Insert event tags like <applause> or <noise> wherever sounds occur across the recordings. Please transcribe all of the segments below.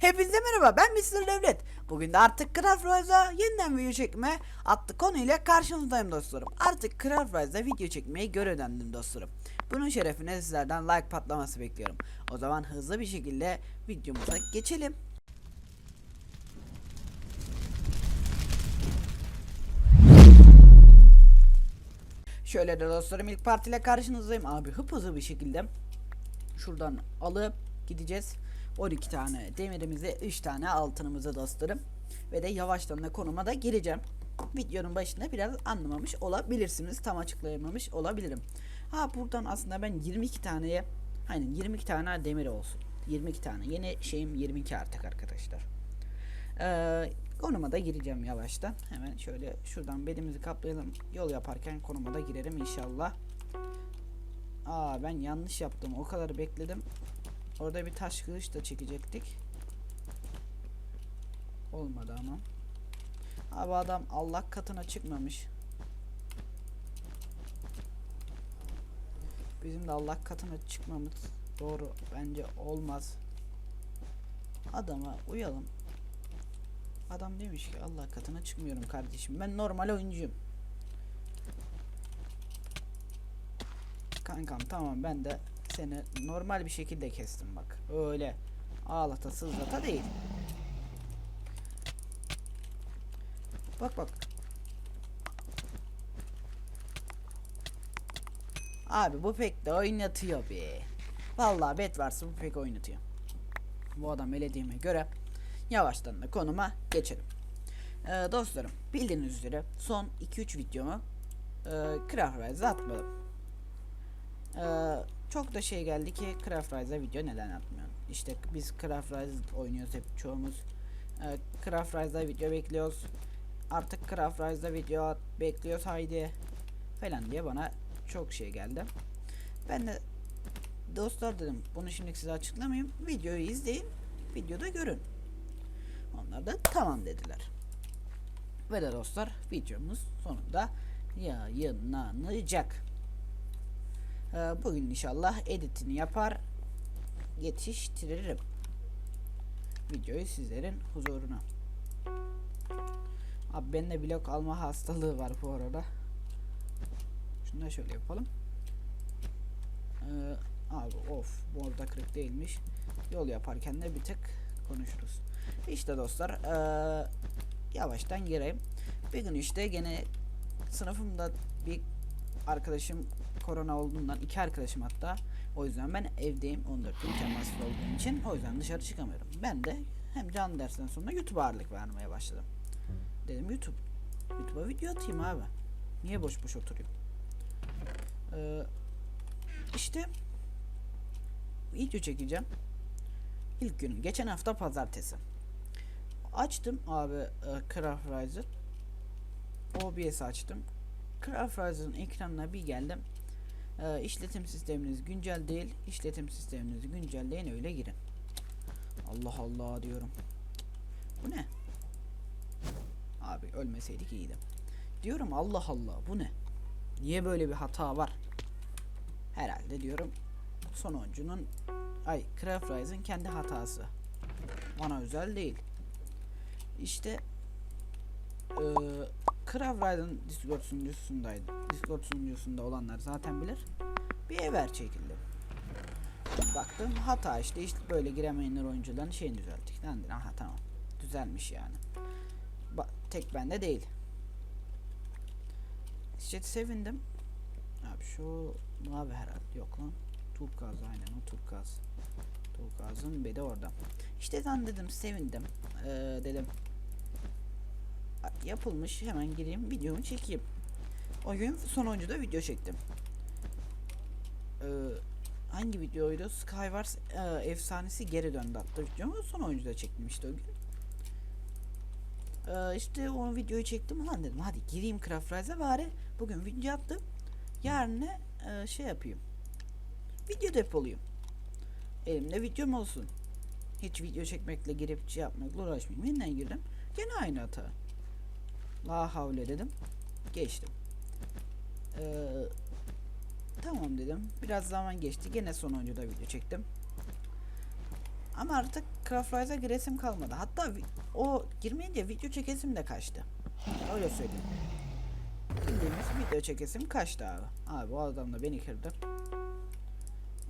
Hepinize merhaba ben Mr. Devlet. Bugün de artık Craft Rise'a yeniden video çekme adlı konuyla karşınızdayım dostlarım. Artık Craft Rise'da video çekmeyi görevlendim dostlarım. Bunun şerefine sizlerden like patlaması bekliyorum. O zaman hızlı bir şekilde videomuza geçelim. Şöyle de dostlarım ilk partiyle karşınızdayım abi hıp hızlı bir şekilde şuradan alıp gideceğiz. 12 tane demirimizi 3 tane altınımızı dostlarım. Ve de yavaştan da konuma da gireceğim. Videonun başında biraz anlamamış olabilirsiniz. Tam açıklayamamış olabilirim. Ha buradan aslında ben 22 taneye hani 22 tane demir olsun. 22 tane. Yeni şeyim 22 artık arkadaşlar. Ee, konuma da gireceğim yavaştan. Hemen şöyle şuradan belimizi kaplayalım. Yol yaparken konuma da girerim inşallah. Aa ben yanlış yaptım. O kadar bekledim. Orada bir taş kılıç da çekecektik. Olmadı ama. Abi adam Allah katına çıkmamış. Bizim de Allah katına çıkmamız doğru bence olmaz. Adama uyalım. Adam demiş ki Allah katına çıkmıyorum kardeşim. Ben normal oyuncuyum. Kankam tamam ben de seni normal bir şekilde kestim bak. Öyle ağlata sızlata değil. Bak bak. Abi bu pek de oynatıyor be. Vallahi bet varsa bu pek oynatıyor. Bu adam elediğime göre yavaştan da konuma geçelim. Ee, dostlarım bildiğiniz üzere son 2-3 videomu e, Craft Rise'a atmadım. Ee, çok da şey geldi ki Craft Rise'a video neden atmıyorsun? İşte biz Craft Rise oynuyoruz hep çoğumuz. Ee, Craft Rise'da video bekliyoruz. Artık Craft Rise'da video at, bekliyoruz haydi falan diye bana çok şey geldi. Ben de dostlar dedim bunu şimdi size açıklamayayım. Videoyu izleyin. Videoda görün. Onlar da tamam dediler. Ve de dostlar videomuz sonunda yayınlanacak. Ee, bugün inşallah editini yapar yetiştiririm. Videoyu sizlerin huzuruna. Abi bende blok alma hastalığı var bu arada. Şunu da şöyle yapalım. Ee, abi of bu arada kırık değilmiş. Yol yaparken de bir tık konuşuruz. İşte dostlar ee, yavaştan gireyim. Bir gün işte gene sınıfımda bir arkadaşım korona olduğundan iki arkadaşım hatta o yüzden ben evdeyim 14 gün temaslı olduğum için o yüzden dışarı çıkamıyorum. Ben de hem canlı dersten sonra YouTube ağırlık vermeye başladım. Dedim YouTube YouTube'a video atayım abi. Niye boş boş oturayım? Ee, işte video çekeceğim. İlk günüm geçen hafta pazartesi. Açtım abi e, Craft Riser. OBS açtım. Craft Riser'ın ekranına bir geldim. Ee, işletim sisteminiz güncel değil. İşletim sisteminizi güncelleyin öyle girin. Allah Allah diyorum. Bu ne? Abi ölmeseydik iyiydi. Diyorum Allah Allah bu ne? Niye böyle bir hata var? Herhalde diyorum sonuncunun ay Craft Rise'ın kendi hatası. Bana özel değil. İşte eee Craft Rise'ın Discord sunucusundaydı. Discord sunucusunda olanlar zaten bilir. Bir ever çekildi. Baktım hata işte işte böyle giremeyenler oyuncuların şeyini düzelttik. Dendi aha tamam. Düzelmiş yani. Ba tek bende değil. İşte sevindim. Abi şu mavi herhalde yok lan. Turkaz aynen o turkaz. Turkaz'ın bedi orada. İşte ben dedim sevindim. Ee, dedim yapılmış hemen gireyim videomu çekeyim. O gün sonuncuda video çektim. Ee, hangi videoydu? Skywars e, efsanesi geri döndü hatta videomu son oyuncuda çektim işte o gün. Ee, işte o videoyu çektim lan dedim hadi gireyim Craft Rise'a bari bugün video attım. Yarın ne e, şey yapayım. Video depolayayım. Elimde videom olsun. Hiç video çekmekle girip şey yapmakla uğraşmayayım. Yeniden girdim. Gene aynı hata. La havle dedim. Geçtim. Ee, tamam dedim. Biraz zaman geçti. Gene sonuncuda video çektim. Ama artık Craft Rise'a giresim kalmadı. Hatta o girmeyince video çekesim de kaçtı. Öyle söyleyeyim. Bildiğimiz video çekesim kaçtı abi. Abi bu adam da beni kırdı.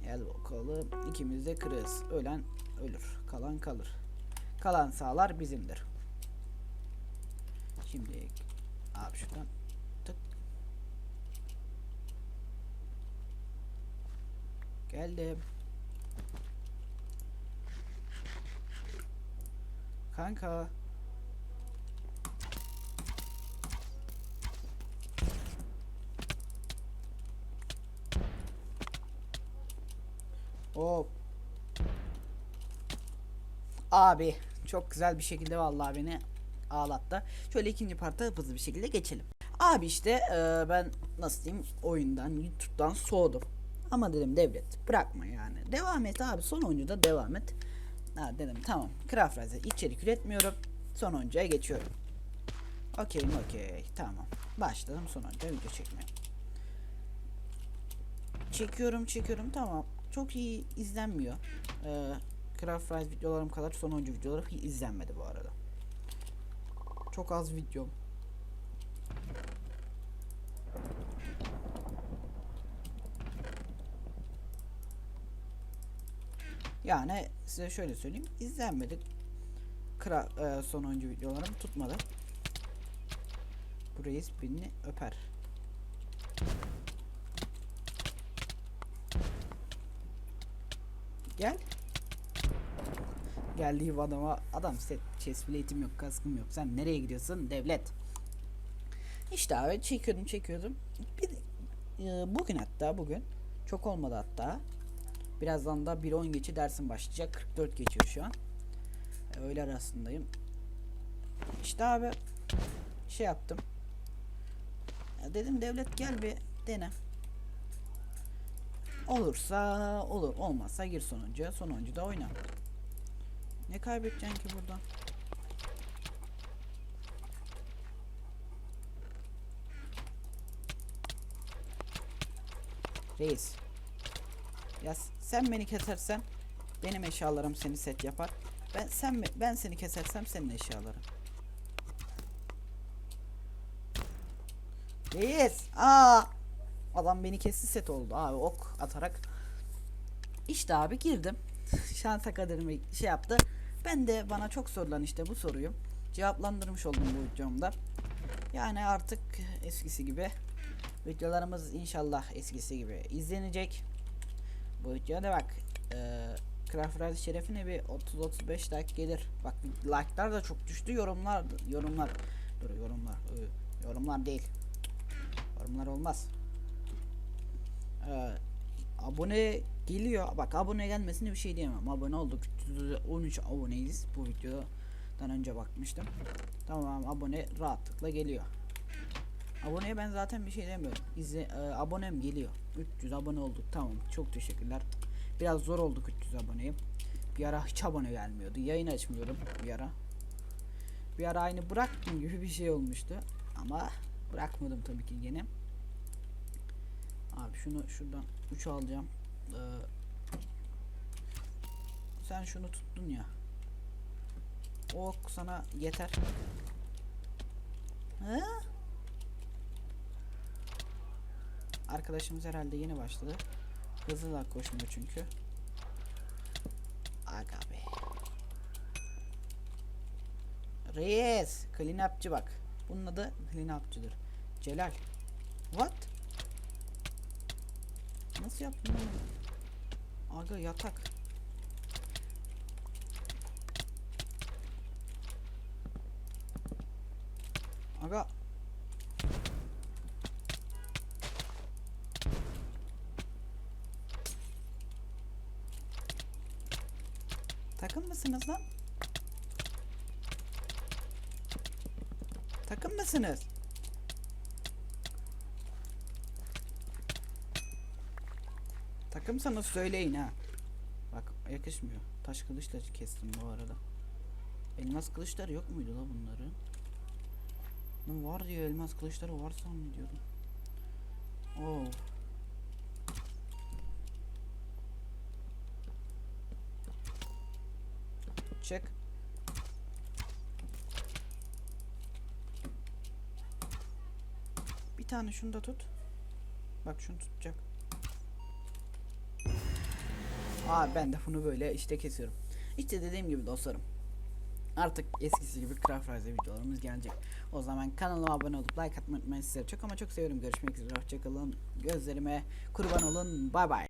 Gel bakalım. İkimiz de kırığız. Ölen ölür. Kalan kalır. Kalan sağlar bizimdir. Şimdi abi şuradan tık. Geldim. Kanka. Hop. Abi çok güzel bir şekilde vallahi beni ağlattı. Şöyle ikinci parta hızlı bir şekilde geçelim. Abi işte e, ben nasıl diyeyim oyundan YouTube'dan soğudum. Ama dedim devlet bırakma yani. Devam et abi son oyuncuda devam et. Ha dedim tamam Craft içerik üretmiyorum. Son oyuncuya geçiyorum. Okey okey tamam. Başladım son oyuncuya video çekmeye. Çekiyorum çekiyorum tamam. Çok iyi izlenmiyor. Ee, Craft videolarım kadar son oyuncu videoları hiç izlenmedi bu arada. Çok az videom. Yani size şöyle söyleyeyim izlenmedi. Kra e, son oyuncu videolarım tutmadı. Bu reis öper. Gel. Geldiğim adama adam set chest plate'im yok kaskım yok. Sen nereye gidiyorsun? Devlet. İşte abi çekiyordum çekiyordum. Bir, e, bugün hatta bugün çok olmadı hatta. Birazdan da 1.10 geçi dersim başlayacak. 44 geçiyor şu an. E, öğle arasındayım. İşte abi şey yaptım. Ya dedim devlet gel bir dene. Olursa olur, olmazsa gir sonuncuya, sonuncu da oyna. Ne kaybedeceksin ki buradan? Reis. Ya sen beni kesersen benim eşyalarım seni set yapar. Ben sen ben seni kesersem senin eşyaların. Reis. Aa! Adam beni kesti set oldu abi ok atarak. İşte abi girdim. <laughs> Şansa kaderimi şey yaptı. Ben de bana çok sorulan işte bu soruyu cevaplandırmış oldum bu videomda. Yani artık eskisi gibi videolarımız inşallah eskisi gibi izlenecek. Bu videoda bak e, Craft şerefine bir 30-35 like gelir. Bak like'lar da çok düştü yorumlar yorumlar dur yorumlar ıı, yorumlar değil yorumlar olmaz ee, abone geliyor. Bak abone gelmesine bir şey diyemem. Abone olduk. 13 aboneyiz bu videodan önce bakmıştım. Tamam abone rahatlıkla geliyor. Aboneye ben zaten bir şey demiyorum. İzle, e, abonem geliyor. 300 abone olduk. Tamam. Çok teşekkürler. Biraz zor olduk 300 aboneyim. Bir ara hiç abone gelmiyordu. Yayın açmıyorum bir ara. Bir ara aynı bıraktım gibi bir şey olmuştu. Ama bırakmadım tabii ki gene. Abi şunu şuradan 3 alacağım. Ee, sen şunu tuttun ya. O ok sana yeter. Hı? Arkadaşımız herhalde yeni başladı. Hızlı da koşmuyor çünkü. Aga be. Reis. Clean up'cı bak. Bunun adı clean up'cıdır. Celal. What? Nasıl yaptın bunu? Aga yatak. Aga. Takım mısınız lan? Takım mısınız? Takımsanız söyleyin ha. Bak yakışmıyor. Taş kılıçla kestim bu arada. Elmas kılıçları yok muydu la bunların? Lan var diyor elmas kılıçları var zannediyordum. Oo. tutacak. Bir tane şunu da tut. Bak şunu tutacak. Aa ben de bunu böyle işte kesiyorum. İşte dediğim gibi dostlarım. Artık eskisi gibi Craft Rise videolarımız gelecek. O zaman kanalıma abone olup like atmayı unutmayın. Sizleri çok ama çok seviyorum. Görüşmek üzere. Hoşçakalın. Gözlerime kurban olun. Bay bay.